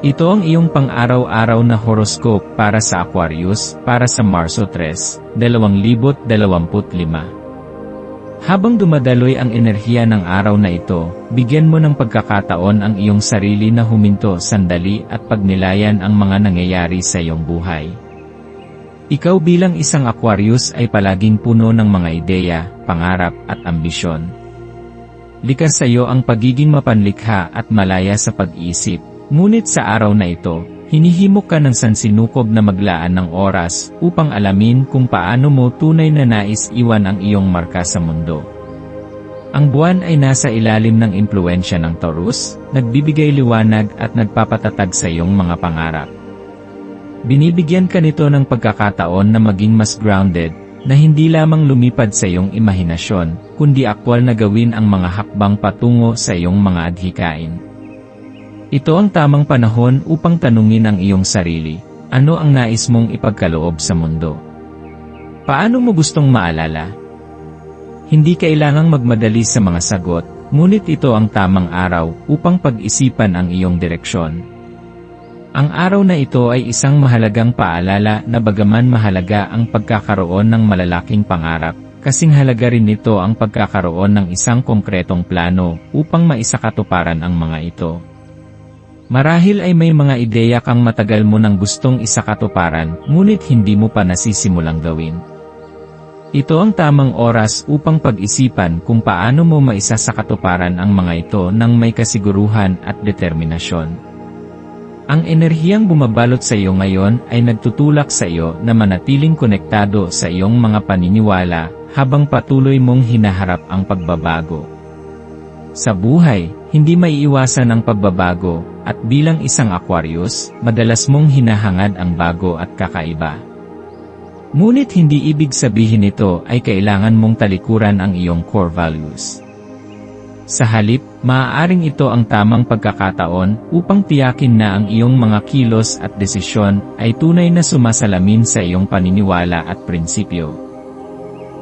Ito ang iyong pang-araw-araw na horoscope para sa Aquarius, para sa Marso 3, 2025. Habang dumadaloy ang enerhiya ng araw na ito, bigyan mo ng pagkakataon ang iyong sarili na huminto sandali at pagnilayan ang mga nangyayari sa iyong buhay. Ikaw bilang isang Aquarius ay palaging puno ng mga ideya, pangarap at ambisyon. Likas sa iyo ang pagiging mapanlikha at malaya sa pag-iisip, Ngunit sa araw na ito, hinihimok ka ng sansinukob na maglaan ng oras upang alamin kung paano mo tunay na nais iwan ang iyong marka sa mundo. Ang buwan ay nasa ilalim ng impluensya ng Taurus, nagbibigay liwanag at nagpapatatag sa iyong mga pangarap. Binibigyan ka nito ng pagkakataon na maging mas grounded, na hindi lamang lumipad sa iyong imahinasyon, kundi akwal na gawin ang mga hakbang patungo sa iyong mga adhikain. Ito ang tamang panahon upang tanungin ang iyong sarili, ano ang nais mong ipagkaloob sa mundo? Paano mo gustong maalala? Hindi kailangang magmadali sa mga sagot, ngunit ito ang tamang araw upang pag-isipan ang iyong direksyon. Ang araw na ito ay isang mahalagang paalala na bagaman mahalaga ang pagkakaroon ng malalaking pangarap, kasing halaga rin nito ang pagkakaroon ng isang konkretong plano upang maisakatuparan ang mga ito. Marahil ay may mga ideya kang matagal mo nang gustong isakatuparan, ngunit hindi mo pa nasisimulang gawin. Ito ang tamang oras upang pag-isipan kung paano mo maisasakatuparan ang mga ito ng may kasiguruhan at determinasyon. Ang enerhiyang bumabalot sa iyo ngayon ay nagtutulak sa iyo na manatiling konektado sa iyong mga paniniwala habang patuloy mong hinaharap ang pagbabago. Sa buhay, hindi maiiwasan ang pagbabago, at bilang isang Aquarius, madalas mong hinahangad ang bago at kakaiba. Ngunit hindi ibig sabihin nito ay kailangan mong talikuran ang iyong core values. Sa halip, maaaring ito ang tamang pagkakataon upang tiyakin na ang iyong mga kilos at desisyon ay tunay na sumasalamin sa iyong paniniwala at prinsipyo.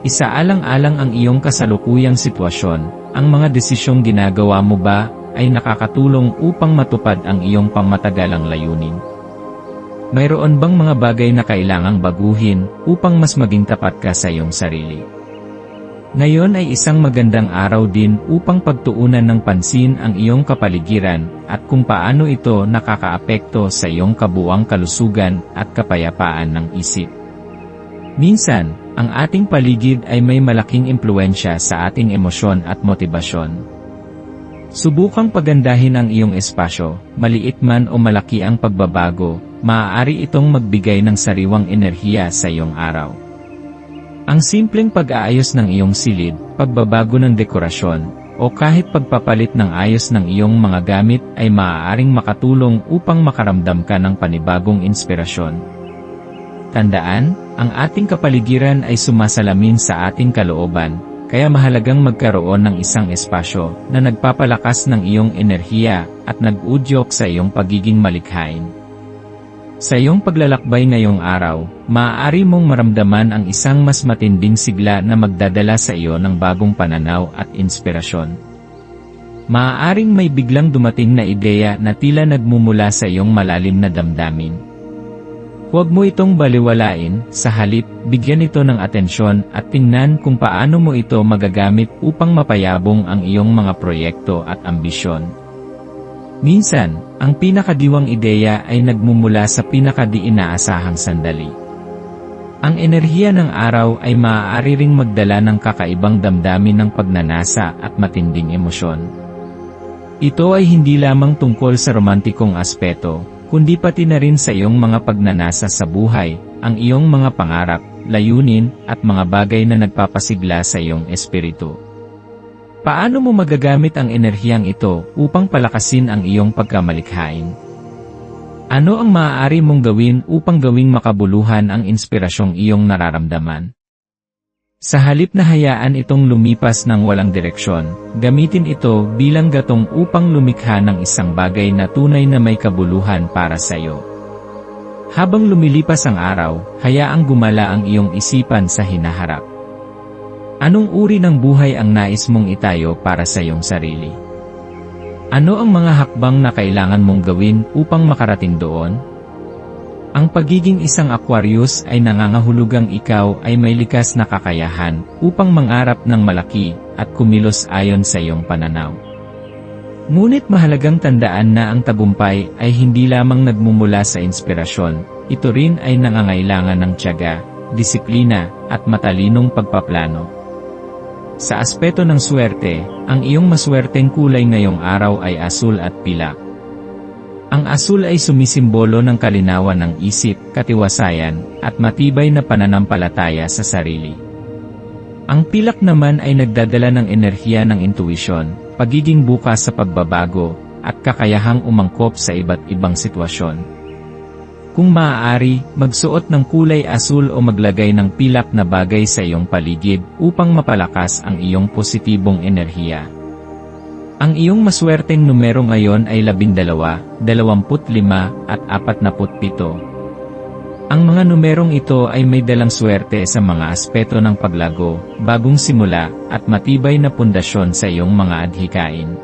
Isaalang-alang ang iyong kasalukuyang sitwasyon, ang mga desisyong ginagawa mo ba ay nakakatulong upang matupad ang iyong pangmatagalang layunin? Mayroon bang mga bagay na kailangang baguhin upang mas maging tapat ka sa iyong sarili? Ngayon ay isang magandang araw din upang pagtuunan ng pansin ang iyong kapaligiran at kung paano ito nakakaapekto sa iyong kabuang kalusugan at kapayapaan ng isip. Minsan, ang ating paligid ay may malaking impluensya sa ating emosyon at motibasyon. Subukang pagandahin ang iyong espasyo, maliit man o malaki ang pagbabago, maaari itong magbigay ng sariwang enerhiya sa iyong araw. Ang simpleng pag-aayos ng iyong silid, pagbabago ng dekorasyon, o kahit pagpapalit ng ayos ng iyong mga gamit ay maaaring makatulong upang makaramdam ka ng panibagong inspirasyon. Tandaan, ang ating kapaligiran ay sumasalamin sa ating kalooban, kaya mahalagang magkaroon ng isang espasyo na nagpapalakas ng iyong enerhiya at nag-udyok sa iyong pagiging malikhain. Sa iyong paglalakbay ngayong araw, maaari mong maramdaman ang isang mas matinding sigla na magdadala sa iyo ng bagong pananaw at inspirasyon. Maaaring may biglang dumating na ideya na tila nagmumula sa iyong malalim na damdamin. Huwag mo itong baliwalain, sa halip, bigyan ito ng atensyon at tingnan kung paano mo ito magagamit upang mapayabong ang iyong mga proyekto at ambisyon. Minsan, ang pinakadiwang ideya ay nagmumula sa pinakadi inaasahang sandali. Ang enerhiya ng araw ay maaari ring magdala ng kakaibang damdamin ng pagnanasa at matinding emosyon. Ito ay hindi lamang tungkol sa romantikong aspeto, kundi pati na rin sa iyong mga pagnanasa sa buhay, ang iyong mga pangarap, layunin, at mga bagay na nagpapasigla sa iyong espiritu. Paano mo magagamit ang enerhiyang ito upang palakasin ang iyong pagkamalikhain? Ano ang maaari mong gawin upang gawing makabuluhan ang inspirasyong iyong nararamdaman? Sa halip na hayaan itong lumipas ng walang direksyon, gamitin ito bilang gatong upang lumikha ng isang bagay na tunay na may kabuluhan para sa iyo. Habang lumilipas ang araw, hayaang gumala ang iyong isipan sa hinaharap. Anong uri ng buhay ang nais mong itayo para sa iyong sarili? Ano ang mga hakbang na kailangan mong gawin upang makarating doon? Ang pagiging isang Aquarius ay nangangahulugang ikaw ay may likas na kakayahan upang mangarap ng malaki at kumilos ayon sa iyong pananaw. Ngunit mahalagang tandaan na ang tagumpay ay hindi lamang nagmumula sa inspirasyon, ito rin ay nangangailangan ng tiyaga, disiplina, at matalinong pagpaplano. Sa aspeto ng swerte, ang iyong maswerteng kulay ngayong araw ay asul at pilak. Ang asul ay sumisimbolo ng kalinawan ng isip, katiwasayan, at matibay na pananampalataya sa sarili. Ang pilak naman ay nagdadala ng enerhiya ng intuisyon, pagiging bukas sa pagbabago, at kakayahang umangkop sa iba't ibang sitwasyon. Kung maaari, magsuot ng kulay asul o maglagay ng pilak na bagay sa iyong paligid upang mapalakas ang iyong positibong enerhiya. Ang iyong maswerteng numero ngayon ay 12, 25 at 47. Ang mga numerong ito ay may dalang swerte sa mga aspeto ng paglago, bagong simula, at matibay na pundasyon sa iyong mga adhikain.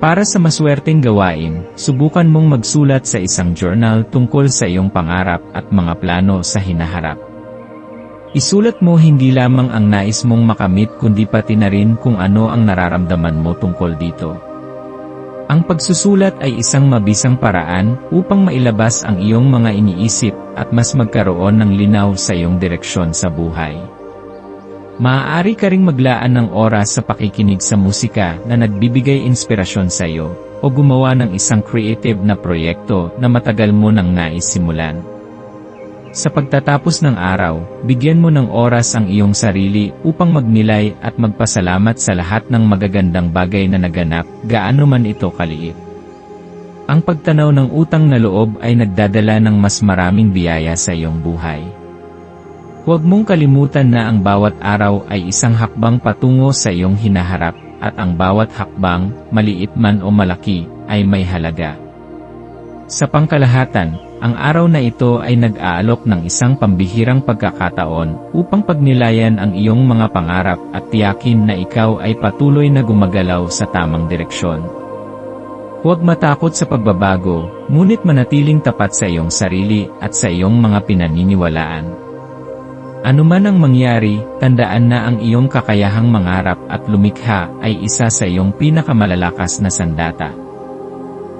Para sa maswerteng gawain, subukan mong magsulat sa isang journal tungkol sa iyong pangarap at mga plano sa hinaharap. Isulat mo hindi lamang ang nais mong makamit kundi pati na rin kung ano ang nararamdaman mo tungkol dito. Ang pagsusulat ay isang mabisang paraan upang mailabas ang iyong mga iniisip at mas magkaroon ng linaw sa iyong direksyon sa buhay. Maaari ka ring maglaan ng oras sa pakikinig sa musika na nagbibigay inspirasyon sa iyo o gumawa ng isang creative na proyekto na matagal mo nang nais simulan. Sa pagtatapos ng araw, bigyan mo ng oras ang iyong sarili upang magnilay at magpasalamat sa lahat ng magagandang bagay na naganap, gaano man ito kaliit. Ang pagtanaw ng utang na loob ay nagdadala ng mas maraming biyaya sa iyong buhay. Huwag mong kalimutan na ang bawat araw ay isang hakbang patungo sa iyong hinaharap, at ang bawat hakbang, maliit man o malaki, ay may halaga. Sa pangkalahatan, ang araw na ito ay nag-aalok ng isang pambihirang pagkakataon upang pagnilayan ang iyong mga pangarap at tiyakin na ikaw ay patuloy na gumagalaw sa tamang direksyon. Huwag matakot sa pagbabago, ngunit manatiling tapat sa iyong sarili at sa iyong mga pinaniniwalaan. Ano man ang mangyari, tandaan na ang iyong kakayahang mangarap at lumikha ay isa sa iyong pinakamalalakas na sandata.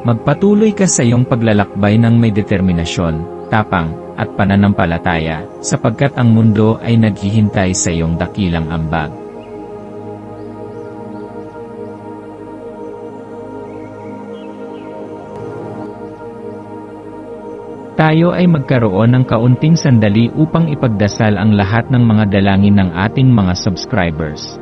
Magpatuloy ka sa iyong paglalakbay ng may determinasyon, tapang, at pananampalataya, sapagkat ang mundo ay naghihintay sa iyong dakilang ambag. Tayo ay magkaroon ng kaunting sandali upang ipagdasal ang lahat ng mga dalangin ng ating mga subscribers